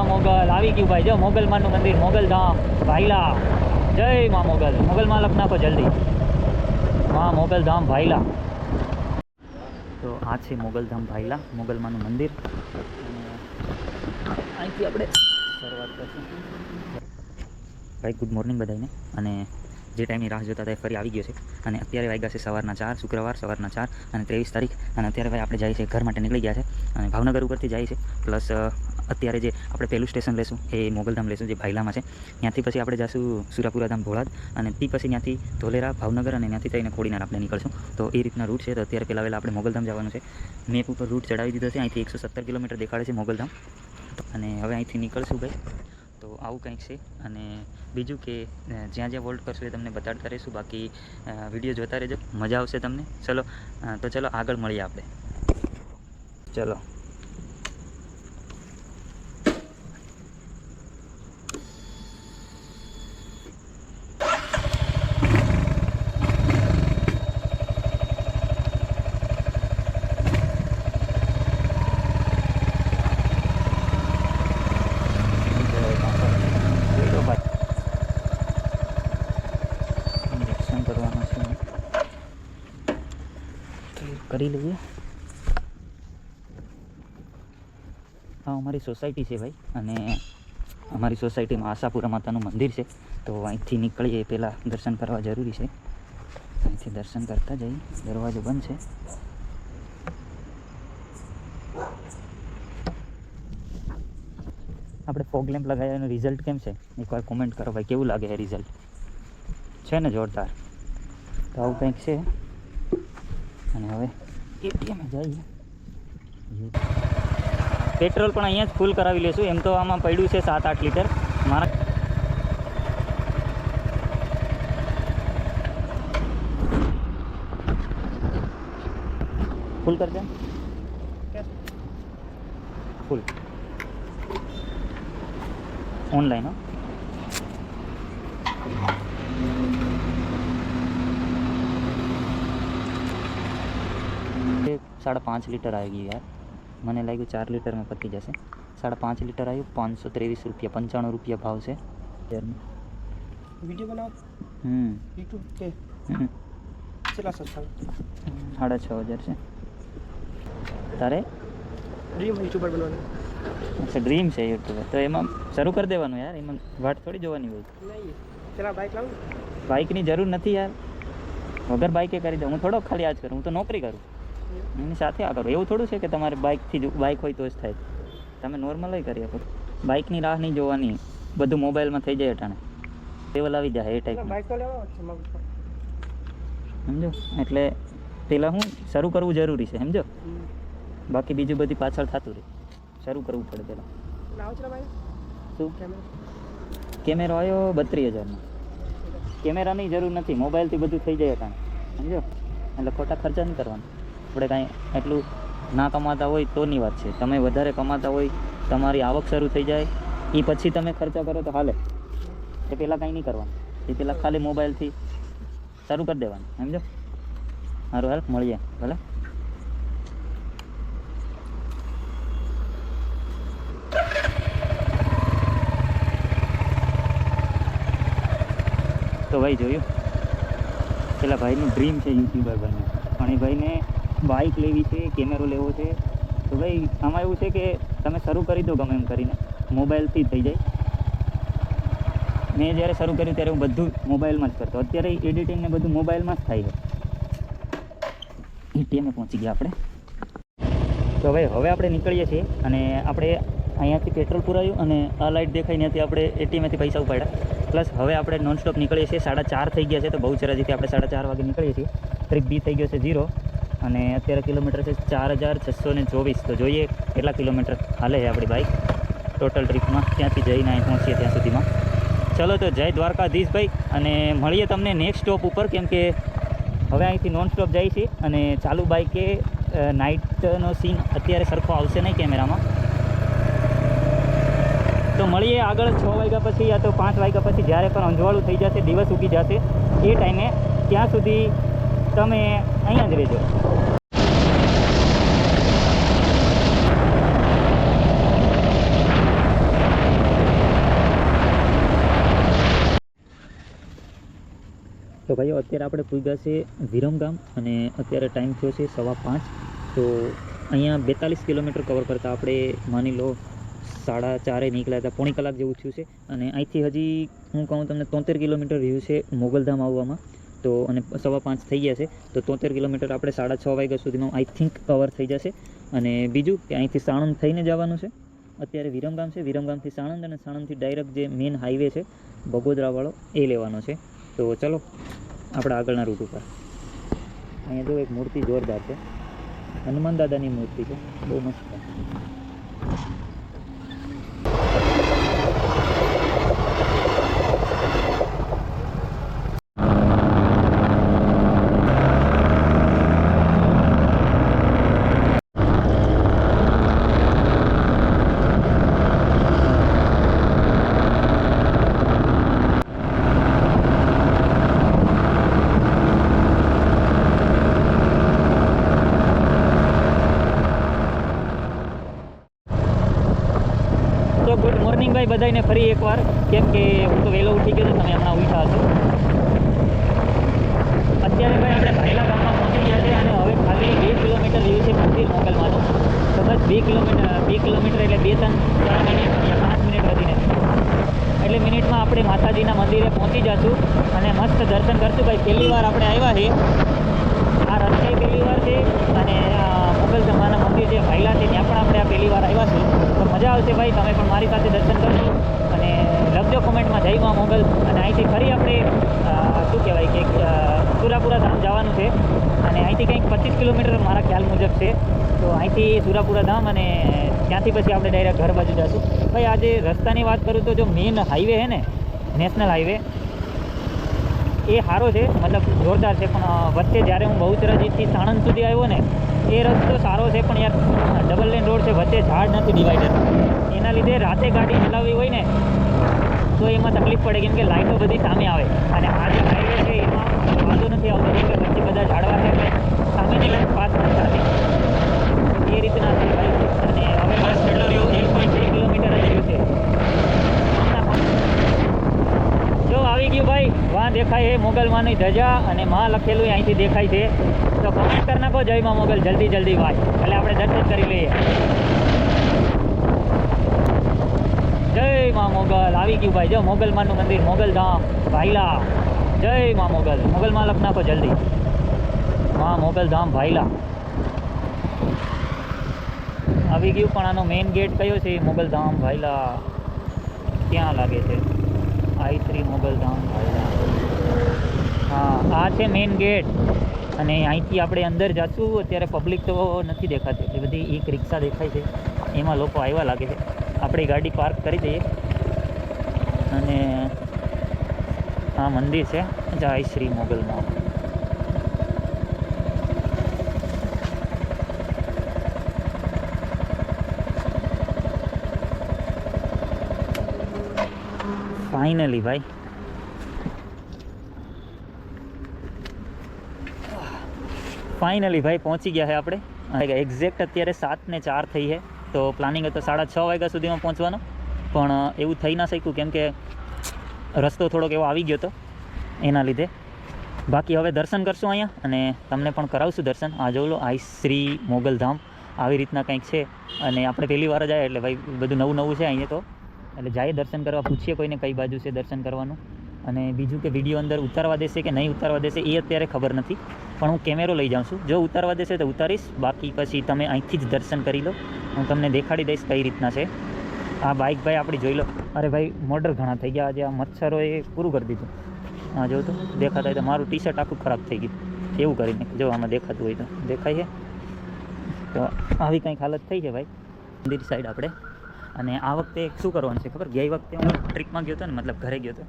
માં મોગલ. આવી ગયું ભાઈ. જો મોગલમાનું મંદિર. મોગલધામ ભાઈલા. જય માં મોગલ. મોગલમાં લખ નાખો જલ્દી. માં મોગલધામ ભાઈલા. તો આ છે મોગલધામ ભાઈલા. મોગલમાનું મંદિર. અહીંથી આપણે શરૂઆત કરશું. ભાઈ ગુડ મોર્નિંગ બધાને અને જે ટાઈમની રાહ જોતા હતા એ ફરી આવી ગયો છે. અને અત્યારે વાગ્યા છે સવારના ચાર શુક્રવાર સવારના ચાર અને ત્રેવીસ તારીખ. અને અત્યારે ભાઈ આપણે જાય છે ઘર માટે નીકળી ગયા છે. અને ભાવનગર ઉપરથી જાય છે. પ્લસ અત્યારે જે આપણે પહેલું સ્ટેશન લેશું, એ મોગલધામ લેશું, જે ભાઈલામાં છે. ત્યાંથી પછી આપણે જઈશું સુરાપુરા ધામ ભોળાદ અને તે પછી ત્યાંથી ધોલેરા, ભાવનગર અને ત્યાંથી થઈને ખોડીનાર આપણે નીકળશું. તો એ રીતના રૂટ છે. તો અત્યારે પહેલાં વહેલા આપણે મોગલધામ જવાનું છે. મેપ ઉપર રૂટ ચડાવી દીધો છે. અહીંથી એકસો સત્તર કિલોમીટર દેખાડે છે મોગલધામ. અને હવે અહીંથી નીકળશું ભાઈ. તો આવું કંઈક છે. અને બીજું કે જ્યાં જ્યાં વોલ્ટ કરશું એ તમને બતાડતા રહીશું બાકી વીડિયો જોતા રહેજો. મજા આવશે તમને. ચલો તો ચલો આગળ મળીએ આપણે. ચલો જોઈ ભાઈ ઇન્જેક્શન કરવાનું છે તો એ કરી લઈએ. આ અમારી સોસાયટી છે ભાઈ, અને અમારી સોસાયટીમાં આશાપુરા માતાનું મંદિર છે. તો અહીંથી નીકળીએ પહેલાં દર્શન કરવા જરૂરી છે. અહીંથી દર્શન કરતા જઈએ. દરવાજો બંધ છે. આપણે ફોગ લેમ્પ લગાવ્યા રિઝલ્ટ કેમ છે? એકવાર કોમેન્ટ કરો ભાઈ, કેવું લાગે છે રિઝલ્ટ છે ને જોરદાર? તો આવું કંઈક છે. અને હવે પેટ્રોલ પણ અહીંયા જ ફૂલ કરાવી લેશું. એમ તો આમાં પડ્યું છે સાત આઠ લીટર. મારા ફૂલ કરજે. ફૂલ. ઓનલાઈન એ સાડા પાંચ લીટર આવી ગયું યાર મને લાગ્યું ચાર લીટરમાં પતી જશે સાડા પાંચ લીટર આવ્યું પાંચસો ત્રેવીસ રૂપિયા પંચાણું રૂપિયા ભાવ છે. વીડિયો બનાવો હમ યુટ્યુબ કે. કેટલા સાડા છ હજાર છે તારે ડ્રીમ યુટ્યુબર બનવાનું અચ્છા ડ્રીમ છે યુટ્યુબર તો એમાં શરૂ કરી દેવાનું યાર એમાં વાટ થોડી જોવાની હોય નહીં પેલા બાઇક લાવું બાઇકની જરૂર નથી યાર વગર બાઇકે કરી દઉં હું થોડોક ખાલી આ કરું હું તો નોકરી કરું એની સાથે આ કરો એવું થોડું છે કે તમારે બાઇકથી જ બાઇક હોય તો જ થાય. તમે નોર્મલ કરી શકો. બાઇકની રાહ નહીં જોવાની. બધું મોબાઈલમાં થઈ જાય અટાણે. ટેબલ આવી જાય એ પર સમજો? એટલે પહેલાં હું શરૂ કરવું જરૂરી છે સમજો? બાકી બીજું બધી પાછળ થતું રહે. શરૂ કરવું પડે પહેલાં શું? કેમેરા? આવ્યો બત્રીસ હજારનો. કેમેરાની જરૂર નથી. મોબાઈલથી બધું થઈ જાય અટાણે. સમજો? એટલે ખોટા ખર્ચા નહીં કરવાના. આપણે કાંઈ એટલું ના કમાતા હોય તોની વાત છે. તમે વધારે કમાતા હોય, તમારી આવક શરૂ થઈ જાય એ પછી તમે ખર્ચા કરો તો હાલે. એ પહેલાં કાંઈ નહીં કરવાનું. એ પહેલાં ખાલી મોબાઈલથી શરૂ કરી દેવાનું. સમજો? સારું હેલ્પ મળીએ. ભલે. તો ભાઈ જોયું? પેલા ભાઈનું ડ્રીમ છે યુટ્યુબર બનવું. પણ એ ભાઈને બાઇક લેવી છે, કેમેરો લેવો છે. તો ભાઈ, આમાં એવું છે કે તમે શરૂ કરી દો ગમે એમ કરીને. મોબાઈલથી થઈ જાય. મેં જ્યારે શરૂ કર્યું ત્યારે હું બધું મોબાઈલમાં જ કરતો. અત્યારે એડિટિંગ ને બધું મોબાઈલમાં જ થાય છે. એટીએમે પહોંચી ગયા આપણે. તો ભાઈ, હવે આપણે નીકળીએ છીએ અને આપણે અહીંયાથી પેટ્રોલ પુરાયું અને આ લાઇટ દેખાય ત્યાંથી આપણે એટીએમથી પૈસા ઉપાડ્યા. પ્લસ હવે આપણે નોનસ્ટોપ નીકળીએ છીએ. સાડા ચાર થઈ ગયા છે, તો બહુ ચરાજીથી આપણે સાડા ચાર વાગે નીકળીએ છીએ. ટ્રીપ બી થઈ ગયો છે ઝીરો અને અત્યારે કિલોમીટર છે ચાર હજાર છસો ને ચોવીસ. તો જોઈએ કેટલા કિલોમીટર હાલે છે આપણી બાઇક ટોટલ ટ્રીપમાં ત્યાંથી જઈને અહીં પહોંચીએ ત્યાં સુધીમાં. ચલો તો જય દ્વારકાધીશ ભાઈ, અને મળીએ તમને નેક્સ્ટ સ્ટોપ ઉપર, કેમ કે હવે અહીંથી નોન સ્ટોપ જાય છે અને ચાલુ બાઇકે નાઇટનો સીન અત્યારે સરખો આવશે નહીં કેમેરામાં. તો મળીએ આગળ છ વાગ્યા પછી યા તો પાંચ વાગ્યા પછી, જ્યારે પણ અંજવાળું થઈ જશે, દિવસ ઉગી જશે, એ ટાઈમે ત્યાં સુધી તમે અહીંયા જ રહેજો. તો ભાઈઓ, અત્યારે આપણે પૂગ્યા છે વિરમગામ અને અત્યારે ટાઈમ થયો છે સવા પાંચ. તો અહીંયા બેતાલીસ કિલોમીટર કવર કરતાં આપણે માની લો સાડા ચારે નીકળ્યા હતા, પોણી કલાક જેવું થયું છે. અને અહીંથી હજી હું કહું તમને, તોતેર કિલોમીટર રહ્યું છે મોગલધામ આવવામાં. તો અને સવા પાંચ થઈ ગયા છે તો તોતેર કિલોમીટર આપણે સાડા છ વાગ્યા સુધીમાં આઈ થિંક કવર થઈ જશે. અને બીજું કે અહીંથી સાણંદ થઈને જવાનું છે. અત્યારે વિરમગામ છે. વિરમગામથી સાણંદ અને સાણંદથી ડાયરેક્ટ જે મેઇન હાઈવે છે, બગોદરાવાળો, એ લેવાનો છે. તો ચલો, આપણા આગળના રૂટ ઉપર. અહીંયા જો એક મૂર્તિ જોરદાર છે. હનુમાન દાદાની મૂર્તિ છે. બહુ મસ્ત. ગુડ મોર્નિંગ ભાઈ બધાને ફરી એકવાર. કેમ કે હું તો વહેલો ઉઠી ગયો તમે હમણાં ઉઠા છો અત્યારે ભાઈ આપણે ભાયલા ગામમાં પહોંચી ગયા છે અને હવે ખાલી બે કિલોમીટર રહ્યું છે મંદિર મોકલવાનું. તો બસ બે કિલોમીટર બે કિલોમીટર એટલે બે ત્રણ ત્રણ મિનિટ યા પાંચ મિનિટ વધીને. એટલે મિનિટમાં આપણે માતાજીના મંદિરે પહોંચી જશું અને મસ્ત દર્શન કરશું. ભાઈ, પહેલી વાર આપણે આવ્યા છીએ આ રસ્તે પહેલી વાર છે અને આ મુગલ જમાના મંદિર જે ભાઈલા છે ત્યાં પણ આપણે આ પહેલી વાર આવ્યા છીએ તો મજા આવશે ભાઈ તમે પણ મારી સાથે દર્શન કરજો અને લખજો કોમેન્ટમાં જય માં મોગલ અને અહીંથી ફરી આપણે અ, શું કહેવાય કે અ, સુરાપુરા ધામ જવાનું છે અને અહીંથી કંઈક પચીસ કિલોમીટર મારા ખ્યાલ મુજબ છે તો અહીંથી સુરાપુરા ધામ અને ત્યાંથી પછી આપણે ડાયરેક્ટ ઘર બાજુ જશું. ભાઈ, આજે રસ્તાની વાત કરું તો જો મેઇન હાઈવે છે ને નેશનલ હાઈવે એ સારો છે, મતલબ જોરદાર છે, પણ વચ્ચે જ્યારે હું બહુચરાજીથી સાણંદ સુધી આવ્યો ને, એ રસ્તો સારો છે, પણ યાર ડબલ લેન રોડ છે, વચ્ચે ઝાડ નથી ડિવાઈડર એના લીધે રાતે ગાડી ચલાવવી હોય ને, તો એમાં તકલીફ પડે, કેમ કે લાઇટો બધી સામે આવે. અને આ જે હાઈવે છે, એમાં વાંધો નથી આવતો, કેમ કે વચ્ચે બધા ઝાડવા છે સામેની લાઈન પાસ નથી થતી એ રીતના જ આવી ગયું ભાઈ, વાં દેખાય છે મોગલમાંની ધજા અને માં લખેલું અહીંથી દેખાય છે. તો કમેન્ટ કરી નાખો, જય માં મોગલ, જલ્દી જલ્દી ભાઈ. એટલે આપણે દર્શન કરી લઈએ. જય માં મોગલ, આવી ગયું ભાઈ. જો મોગલમાંનું મંદિર, મોગલ ધામ, ભાઈલા. જય માં મોગલ, મોગલમાં લખ નાખો જલ્દી. માં મોગલ ધામ, ભાઈલા. આવી ગયું, પણ આનો મેઇન ગેટ કયો છે? મોગલધામ ભાઈલા ક્યાં લાગે છે? આઈ થ્રી મોગલધામ ભાઈલા હા, આ છે મેઇન ગેટ અને અહીંથી આપણે અંદર જાશું, અત્યારે પબ્લિક તો નથી દેખાતી. એટલી બધી એક રિક્ષા દેખાય છે. એમાં લોકો આવ્યા લાગે છે. આપણી ગાડી પાર્ક કરી દઈએ. અને આ મંદિર છે જય શ્રી મોગલમાં. ફાઇનલી ભાઈ. ફાઇનલી ભાઈ, પહોંચી ગયા છે આપણે. એક્ઝેક્ટ અત્યારે સાત ને ચાર થઈ છે તો પ્લાનિંગ હતો સાડા છ વાગ્યા સુધીમાં પહોંચવાનો. પણ એવું થઈ ના શક્યું, કેમ કે રસ્તો થોડોક એવો આવી ગયો હતો એના લીધે. બાકી હવે દર્શન કરશું અહીંયા, અને તમને પણ કરાવશું દર્શન. આ જોઈ લો આઈ શ્રી મોગલધામ. આવી રીતના કંઈક છે. અને આપણે પહેલી વાર જ આવ્યા, એટલે ભાઈ, બધું નવું નવું છે અહીંયા તો. એટલે જાય દર્શન કરવા, પૂછીએ કોઈને કઈ બાજુ છે દર્શન કરવાનું. અને બીજું કે વીડિયો અંદર ઉતારવા દેશે કે નહીં ઉતારવા દેશે એ અત્યારે ખબર નથી. પણ હું કેમેરો લઈ જાઉં છું. જો ઉતારવા દેશે તો ઉતારીશ. બાકી પછી તમે અહીંથી જ દર્શન કરી લો. હું તમને દેખાડી દઈશ કઈ રીતના છે. આ બાઇક ભાઈ આપણી જોઈ લો. અરે ભાઈ મોડર ઘણા થઈ ગયા. આજે આ મચ્છરોએ પૂરું કરી દીધું. હા જો તો દેખાતા હોય તો મારું ટી શર્ટ આખું ખરાબ થઈ ગયું. એવું કરીને. જો આમાં દેખાતું હોય તો. દેખાય છે? તો આવી કંઈક હાલત થઈ છે ભાઈ? મંદિર સાઈડ આપણે. અને આ વખતે શું કરવાનું છે ખબર? ગઈ વખતે હું ટ્રીપમાં ગયો હતો ને, મતલબ ઘરે ગયો હતો.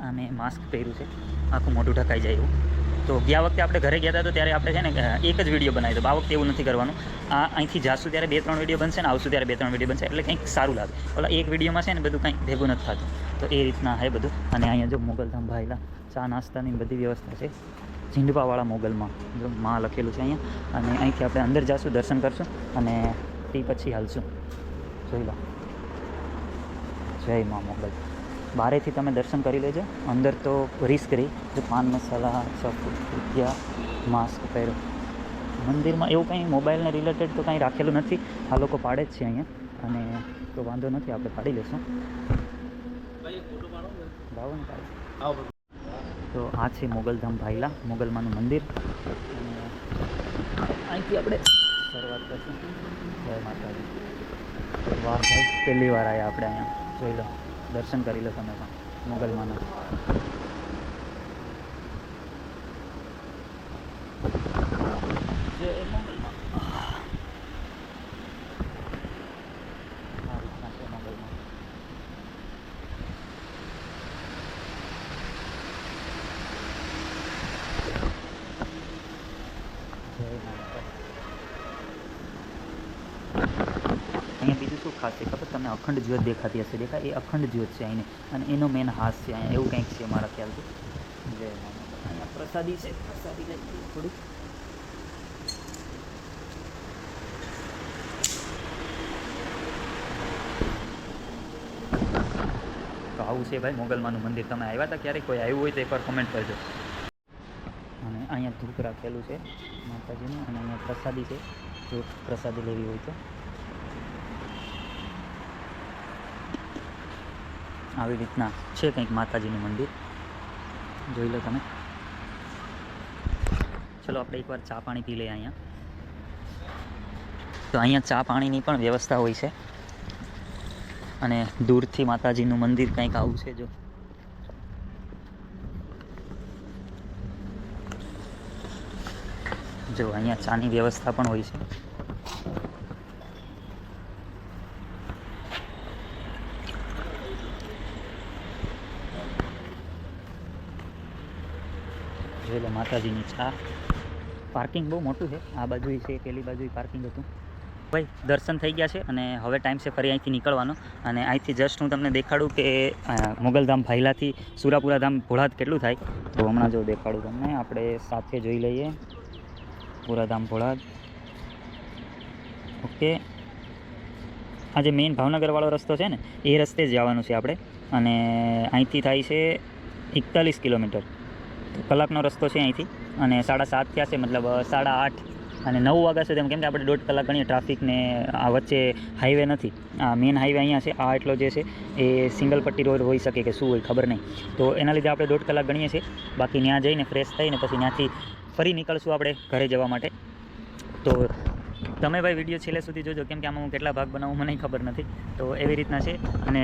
આ માસ્ક પહેર્યું છે. આખું મોઢું ઢકાઈ જાય એવું. તો ગયા વખતે આપણે ઘરે ગયા હતા તો ત્યારે આપણે છે ને એક જ વીડિયો બનાવી દો આ વખતે એવું નથી કરવાનું. આ અહીંથી જાશું ત્યારે બે ત્રણ વીડિયો બનશે ને, આવશું ત્યારે બે ત્રણ વીડિયો બનશે. એટલે કંઈક સારું લાગે. ઓલા એક વિડીયોમાં છે ને, બધું કંઈક ભેગું નથી થતું. તો એ રીતના હે બધું. અને અહીંયા જો મોગલધામ ભાઈલા, ચા નાસ્તાની બધી વ્યવસ્થા છે. ઝીંડપાવાળા મોગલમાં. જો માં લખેલું છે અહીંયા. અને અહીંથી આપણે અંદર જાશું, દર્શન કરશું અને તે પછી હાલશું. જોઈ લો. જય મા મોગલ બારેથી તમે દર્શન કરી લેજો. અંદર તો રિસ્ક રહી. જો પાન મસાલા રૂપિયા માસ્ક પહેરો. મંદિરમાં એવું કંઈ મોબાઈલને રિલેટેડ તો કંઈ રાખેલું નથી. આ લોકો પાડે જ છે અહીંયા. અને તો વાંધો નથી, આપણે પાડી પાડો. તો આ છે મોગલધામ ભાઈલા, મોગલમાનું મંદિર. અહીંથી આપણે શરૂઆત કરીશું. જય માતાજી. વાહ પહેલી વાર આવ્યા આપણે અહીંયા. જોઈ લો. દર્શન કરી લો તમે પણ મોગલમાના. અહીંયા બીજું શું ખાસ છે ખબર? તમને અખંડ જ્યોત દેખાતી હશે, દેખાય? એ અખંડ જ્યોત છે અહીંની. અને એનો મેન હાસ છે અહીંયા. એવું કંઈક છે મારા ખ્યાલથી. જય અહીંયા પ્રસાદી છે. પ્રસાદી લઈ થોડુંક આવું છે ભાઈ મોગલમાનું મંદિર. તમે આવ્યા હતા ક્યારેક કોઈ આવ્યું હોય તો એકવાર કોમેન્ટ કરજો. અને અહીંયા ધૂપ રાખેલું છે માતાજીનું અને અહીંયા પ્રસાદી છે. જો પ્રસાદી લેવી હોય તો. આવી રીતના છે કંઈક માતાજીનું મંદિર. જોઈ લો તમે. ચલો, આપણે એકવાર ચા પાણી પી લઈએ અહીંયા. તો અહીંયા ચા પાણીની પણ વ્યવસ્થા હોય છે. અને દૂરથી માતાજીનું મંદિર કંઈક આવું છે જો. જો, અહીંયા ચાની વ્યવસ્થા પણ હોય છે. જોઈ માતાજીની ચા પાર્કિંગ બહુ મોટું છે. આ બાજુ છે, પેલી બાજુ પાર્કિંગ હતું. ભાઈ, દર્શન થઈ ગયા છે અને હવે ટાઈમ છે ફરી અહીંથી નીકળવાનો. અને અહીંથી જસ્ટ હું તમને દેખાડું કે મોગલધામ ભાઈલાથી સુરાપુરા ધામ ભોળાદ કેટલું થાય? તો હમણાં જો દેખાડું તમને. આપણે સાથે જોઈ લઈએ. પુરાધામ ભોળાત ઓકે આ જે મેઇન ભાવનગરવાળો રસ્તો છે ને, એ રસ્તે જ જવાનું છે આપણે. અને અહીંથી થાય છે એકતાલીસ કિલોમીટર. કલાકનો રસ્તો છે અહીંથી. અને સાડા સાત થયા છે, મતલબ સાડા આઠ અને નવ વાગ્યા સુધી કેમ કે આપણે દોઢ કલાક ગણીએ ટ્રાફિક ને આ વચ્ચે હાઈવે નથી. આ મેઇન હાઈવે અહીંયા છે, આ એટલો જે છે, એ સિંગલ પટ્ટી રોડ હોઈ શકે કે શું હોય ખબર નહીં. તો એના લીધે આપણે દોઢ કલાક ગણીએ છીએ. બાકી ત્યાં જઈને ફ્રેશ થઈને પછી ત્યાંથી ફરી નીકળશું આપણે ઘરે જવા માટે. તો તમે ભાઈ વીડિયો છેલ્લે સુધી જોજો, કેમ કે આમાં હું કેટલા ભાગ બનાવું મને ખબર નથી. તો એવી રીતના છે. અને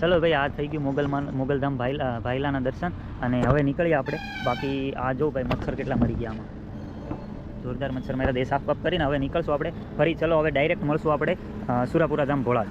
ચલો ભાઈ, આ થઈ ગયું મોગલમાં મોગલધામ ભાઈલા ભાઈલાના દર્શન. અને હવે નીકળીએ આપણે. બાકી આ જો ભાઈ, મચ્છર કેટલા મરી ગયા આમાં. જોરદાર મચ્છર મારા દેશ સાફ કરીને હવે નીકળશું આપણે. ફરી, ચલો, હવે ડાયરેક્ટ મળશું આપણે સુરાપુરા ધામ ભોળાદ